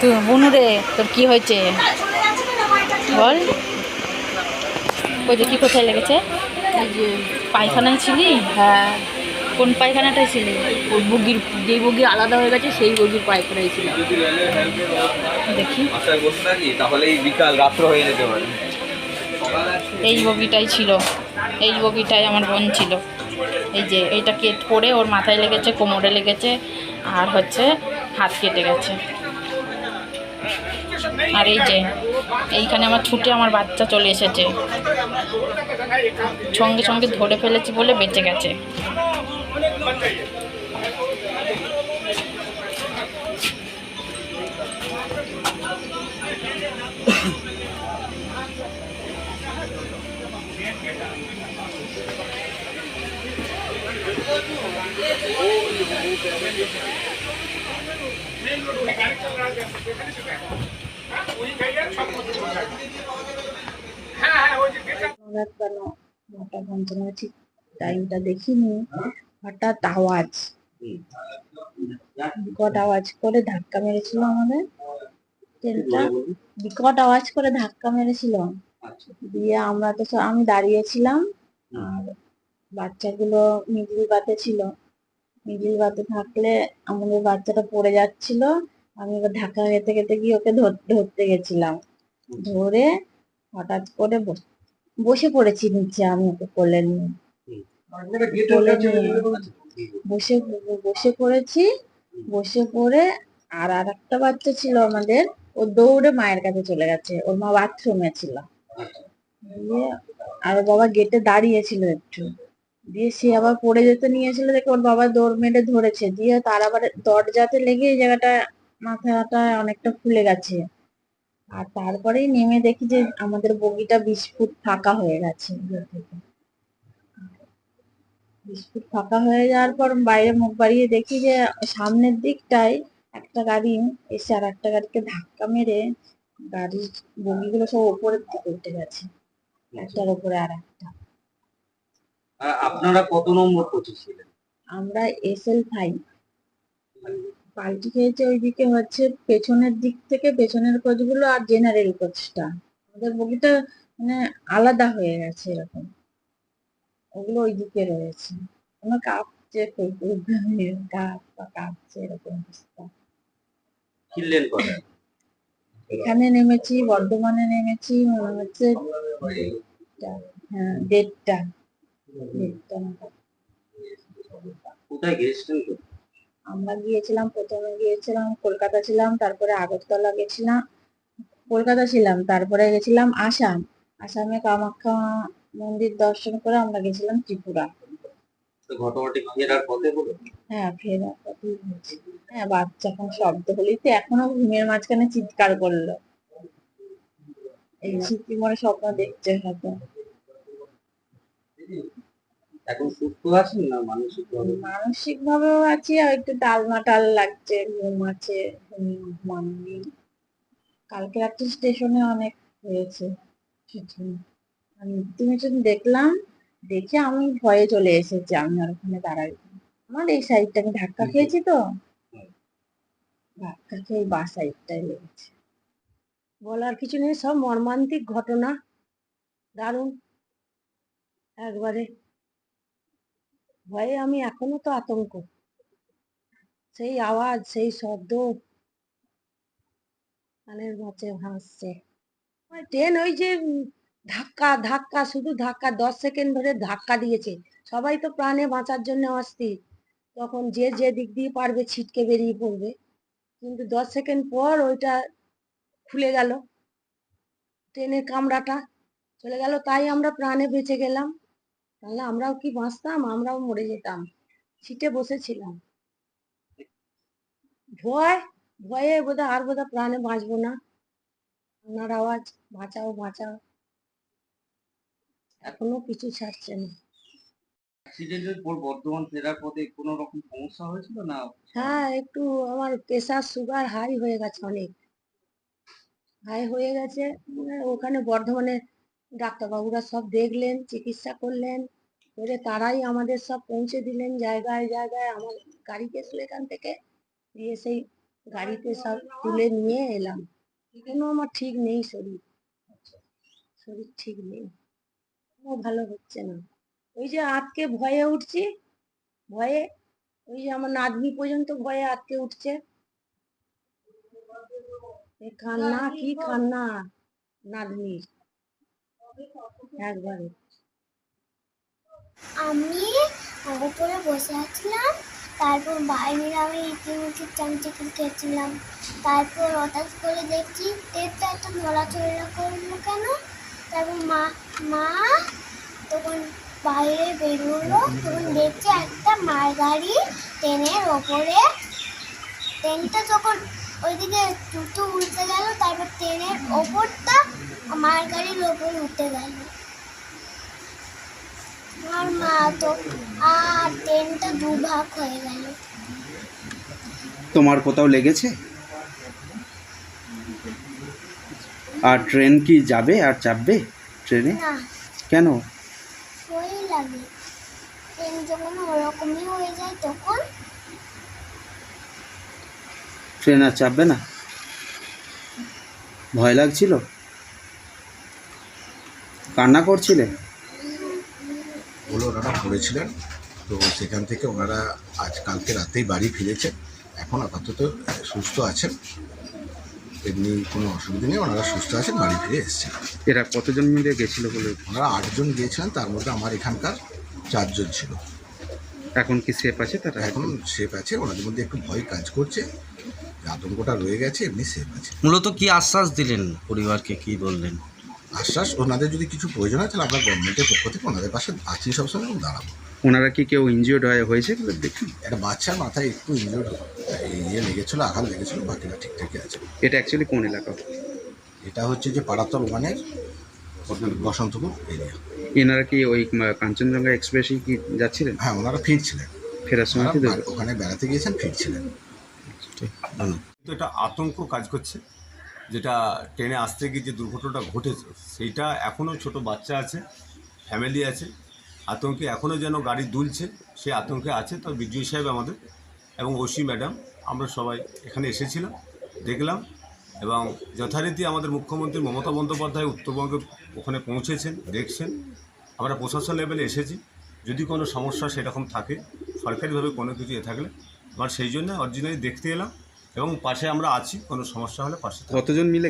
তুই বুনু রে তোর কি হয়েছে? বল। ওই যে কি কোথায় লেগেছে? যে পায়খানায় ছিলি? হ্যাঁ। কোন পায়খানাটায় ছিলি? ওই বগির যেই বগি আলাদা হয়ে গেছে সেই বগির পায়খানায় ছিল দেখি। তাহলে এই বিকাল রাত্র হয়ে যেতে পারে। এই বগিটাই ছিল। এই বগিটাই আমার বোন ছিল। এই যে এইটা কেট পরে ওর মাথায় লেগেছে, কোমরে লেগেছে, আর হচ্ছে হাত কেটে গেছে। আর এই যে, এইখানে আমার ছুটে আমার বাচ্চা চলে এসেছে। সঙ্গে সঙ্গে ধরে ফেলেছি বলে বেঁচে গেছে। টাইমটা দেখিনি, হঠাৎ আওয়াজ। বিকট আওয়াজ করে ধাক্কা মেরেছিল আমাদের। ট্রেনটা বিকট আওয়াজ করে ধাক্কা মেরেছিল। দিয়ে আমরা তো আমি দাঁড়িয়েছিলাম। আর বাচ্চাগুলো মিডিল বাতে ছিল। মিডিল বাতে থাকলে আমাদের বাচ্চাটা পড়ে যাচ্ছিল। আমি এবার ধাক্কা খেতে খেতে গিয়ে ওকে ধর- ধরতে গেছিলাম। ধরে হঠাৎ করে বস- বসে পড়েছি নিচে আমি ওকে কোলে নিয়ে। বসে বসে পড়েছি। বসে পড়ে আর আর একটা বাচ্চা ছিল আমাদের। ও দৌড়ে মায়ের কাছে চলে গেছে। ওর মা বাথরুমে ছিল। দিয়ে আর বাবা গেটে দাঁড়িয়ে ছিল একটু। দিয়ে সে আবার পড়ে যেতে নিয়েছিল দেখে ওর বাবা দৌড় মেরে ধরেছে। দিয়ে তার আবার দরজাতে লেগে এই জায়গাটা, মাথাটা অনেকটা ফুলে গেছে। আর তারপরেই নেমে দেখি যে আমাদের বগিটা বিশ ফুট ফাঁকা হয়ে গেছে বিশ ফুট ফাঁকা হয়ে যাওয়ার পর বাইরে মুখ বাড়িয়ে দেখি যে সামনের দিকটায় একটা গাড়ি এসে আর একটা গাড়িকে ধাক্কা মেরে গাড়ির বগিগুলো সব ওপরের দিকে উঠে গেছে। একটার উপরে আর একটা আপনারা কত নম্বর কোচে ছিলেন? আমরা এসএল ফাইভ পাল্টি খেয়েছে ওইদিকে হচ্ছে পেছনের দিক থেকে পেছনের কোচগুলো আর জেনারেল কোচটা। আমাদের বগিটা মানে আলাদা হয়ে গেছে এরকম। ওগুলো ওইদিকে রয়েছে। আমার কাঁপছে কাঁপ বা কাঁপছে এরকম অবস্থা। ছিলেন এখানে নেমেছি বর্ধমানে নেমেছি মনে হচ্ছে হ্যাঁ দেড়টা। কোথায় গেছিলেন আমরা গিয়েছিলাম প্রথমে গিয়েছিলাম কলকাতা ছিলাম তারপরে আগরতলা গেছিলাম কলকাতা ছিলাম তারপরে গেছিলাম আসাম। আসামে কামাখ্যা মন্দির দর্শন করে আমরা গেছিলাম ত্রিপুরা। ঘটনাটি ফেরার পথে হলো হ্যাঁ হ্যাঁ বাচ্চা এখন শব্দ হলেই তো এখনও ঘুমের মাঝখানে চিৎকার করল। এই মনে স্বপ্ন দেখছে হয়তো। এখন সুস্থ আছেন না মানসিক ভাবে মানসিক ভাবেও আছি আর একটু টালমাটাল লাগছে ঘুম আছে ঘুমাননি কালকে রাত্রে স্টেশনে অনেক হয়েছে আমি তুমি যখন দেখলাম দেখে আমি ভয়ে চলে এসেছি আমি আর ওখানে দাঁড়াই আমার এই সাইডটা আমি ধাক্কা খেয়েছি তো? ধাক্কা খেয়ে বা সাইডটাই লেগেছে। বলার কিছু নেই সব মর্মান্তিক ঘটনা। দারুণ। একবারে ভয়ে আমি এখনও তো আতঙ্ক। সেই আওয়াজ, সেই শব্দ। কানের মাঝে ভাসছে। ট্রেন ওই যে ধাক্কা ধাক্কা, শুধু ধাক্কা, দশ সেকেন্ড ধরে ধাক্কা দিয়েছে। সবাই তো প্রাণে বাঁচার জন্য অস্থির। তখন যে যে দিক দিয়ে পারবে ছিটকে বেরিয়ে পড়বে। কিন্তু দশ সেকেন্ড পর ওইটা খুলে গেল। ট্রেনের কামরাটা চলে গেল। তাই আমরা প্রাণে বেঁচে গেলাম। তাহলে আমরাও কি বাঁচতাম? আমরাও মরে যেতাম। সিটে বসেছিলাম। ভয় ভয়ে বোধহয় আর বোধহয় প্রাণে বাঁচবো না। আপনার আওয়াজ বাঁচাও বাঁচাও। এখনও কিছু ছাড়ছে না। অ্যাক্সিডেন্টের পর বর্ধমান ফেরার পথে কোনো রকম সমস্যা হয়েছিল না? হ্যাঁ একটু আমার প্রেশার সুগার হাই হয়ে গেছে অনেক। হাই হয়ে গেছে মানে ওখানে বর্ধমানে ডাক্তারবাবুরা সব দেখলেন চিকিৎসা করলেন। করে তারাই আমাদের সব পৌঁছে দিলেন জায়গায় জায়গায় আমার গাড়ি গেছিল এখান থেকে দিয়ে সেই গাড়িতে সব তুলে নিয়ে এলাম। এখনও আমার ঠিক নেই শরীর। শরীর ঠিক নেই। ভালো হচ্ছে না। ওই যে আটকে ভয়ে উঠছি, ভয়ে ওই যে আমার নাতনি পর্যন্ত ভয়ে আটকে উঠছে। কান্না, কি কান্না, নাতনির। একবারে। আমি উপরে বসে আছিলাম, তারপর বাইরে আমি ইতিমধ্যে চামচিকেল খেয়েছিলাম। তারপর হঠাৎ করে দেখছি তেলটা একটা নড়াচড়া করল কেন? তারপর মা মা তখন বাইরে বেরোলো, তখন দেখছি একটা মালগাড়ি ট্রেনের ওপরে। ট্রেনটা যখন ওইদিকে দ্রুত উল্টে গেল তারপর ট্রেনের ওপরটা মালগাড়ির ওপর উঠে গেল আর ট্রেনটা দুভাগ হয়ে গেল। তোমার কোথাও লেগেছে? আর ট্রেন কি যাবে আর চাপবে ট্রেনে? না। কেন? লাগে। ট্রেন যখন ওরকমই হয়ে যায় তখন ট্রেন আর চাপবে না? ভয় লাগছিল? কান্না করছিলে? পড়েছিলেন তো সেখান থেকে ওনারা আজ কালকে রাতেই বাড়ি ফিরেছেন। এখন আপাতত সুস্থ আছেন। এমনি কোনো অসুবিধা নেই ওনারা সুস্থ আছেন বাড়ি ফিরে এসেছেন। এরা কতজন মিলে গেছিল বলে? ওনারা আটজন গিয়েছিলেন তার মধ্যে আমার এখানকার চারজন ছিল। এখন কি সেফ আছে তারা? এখন সেফ আছে ওনাদের মধ্যে একটু ভয় কাজ করছে। আতঙ্কটা রয়ে গেছে এমনি সেফ আছে। মূলত কি আশ্বাস দিলেন পরিবারকে কি বললেন? আশ্বাস ওনাদের যদি কিছু প্রয়োজন হয় তাহলে আমরা গভর্নমেন্টের পক্ষ থেকে ওনাদের পাশে আছি সবসময় এবং দাঁড়াবো। ওনারা কি কেউ ইনজিওর্ড হয়ে হয়েছে দেখুন একটা বাচ্চার মাথায় একটু ইঞ্জোর্ড ইয়ে লেগেছিলো আঘাত লেগেছিলো বাকিরা ঠিকঠাকই আছে। এটা অ্যাকচুয়ালি কোন এলাকা? এটা হচ্ছে যে পাড়াতল ওয়ানের বসন্তপুর এরিয়া এনারা কি ওই কাঞ্চনজঙ্ঘা এক্সপ্রেসে কি যাচ্ছিলেন? হ্যাঁ ওনারা ফিরছিলেন। ফেরার সময় ওখানে বেড়াতে গিয়েছেন ফিরছিলেন। ধন্যবাদ কিন্তু একটা আতঙ্ক কাজ করছে। যেটা ট্রেনে আসতে গিয়ে যে দুর্ঘটনাটা ঘটেছে, সেইটা এখনও ছোট বাচ্চা আছে ফ্যামিলি আছে, আতঙ্কে এখনও যেন গাড়ি দুলছে সেই আতঙ্কে আছে, তো বিজয় সাহেব আমাদের এবং ওসি ম্যাডাম, আমরা সবাই এখানে এসেছিলাম, দেখলাম এবং যথারীতি আমাদের মুখ্যমন্ত্রী মমতা বন্দ্যোপাধ্যায় উত্তরবঙ্গে ওখানে পৌঁছেছেন, দেখছেন। আমরা প্রশাসন লেভেলে এসেছি, যদি কোনো সমস্যা সেরকম থাকে, সরকারিভাবে কোনো কিছু এ থাকলে আমার সেই জন্য অরিজিনালি দেখতে এলাম। এবং পাশে আমরা আছি কোনো সমস্যা হলে পাশে। কতজন মিলে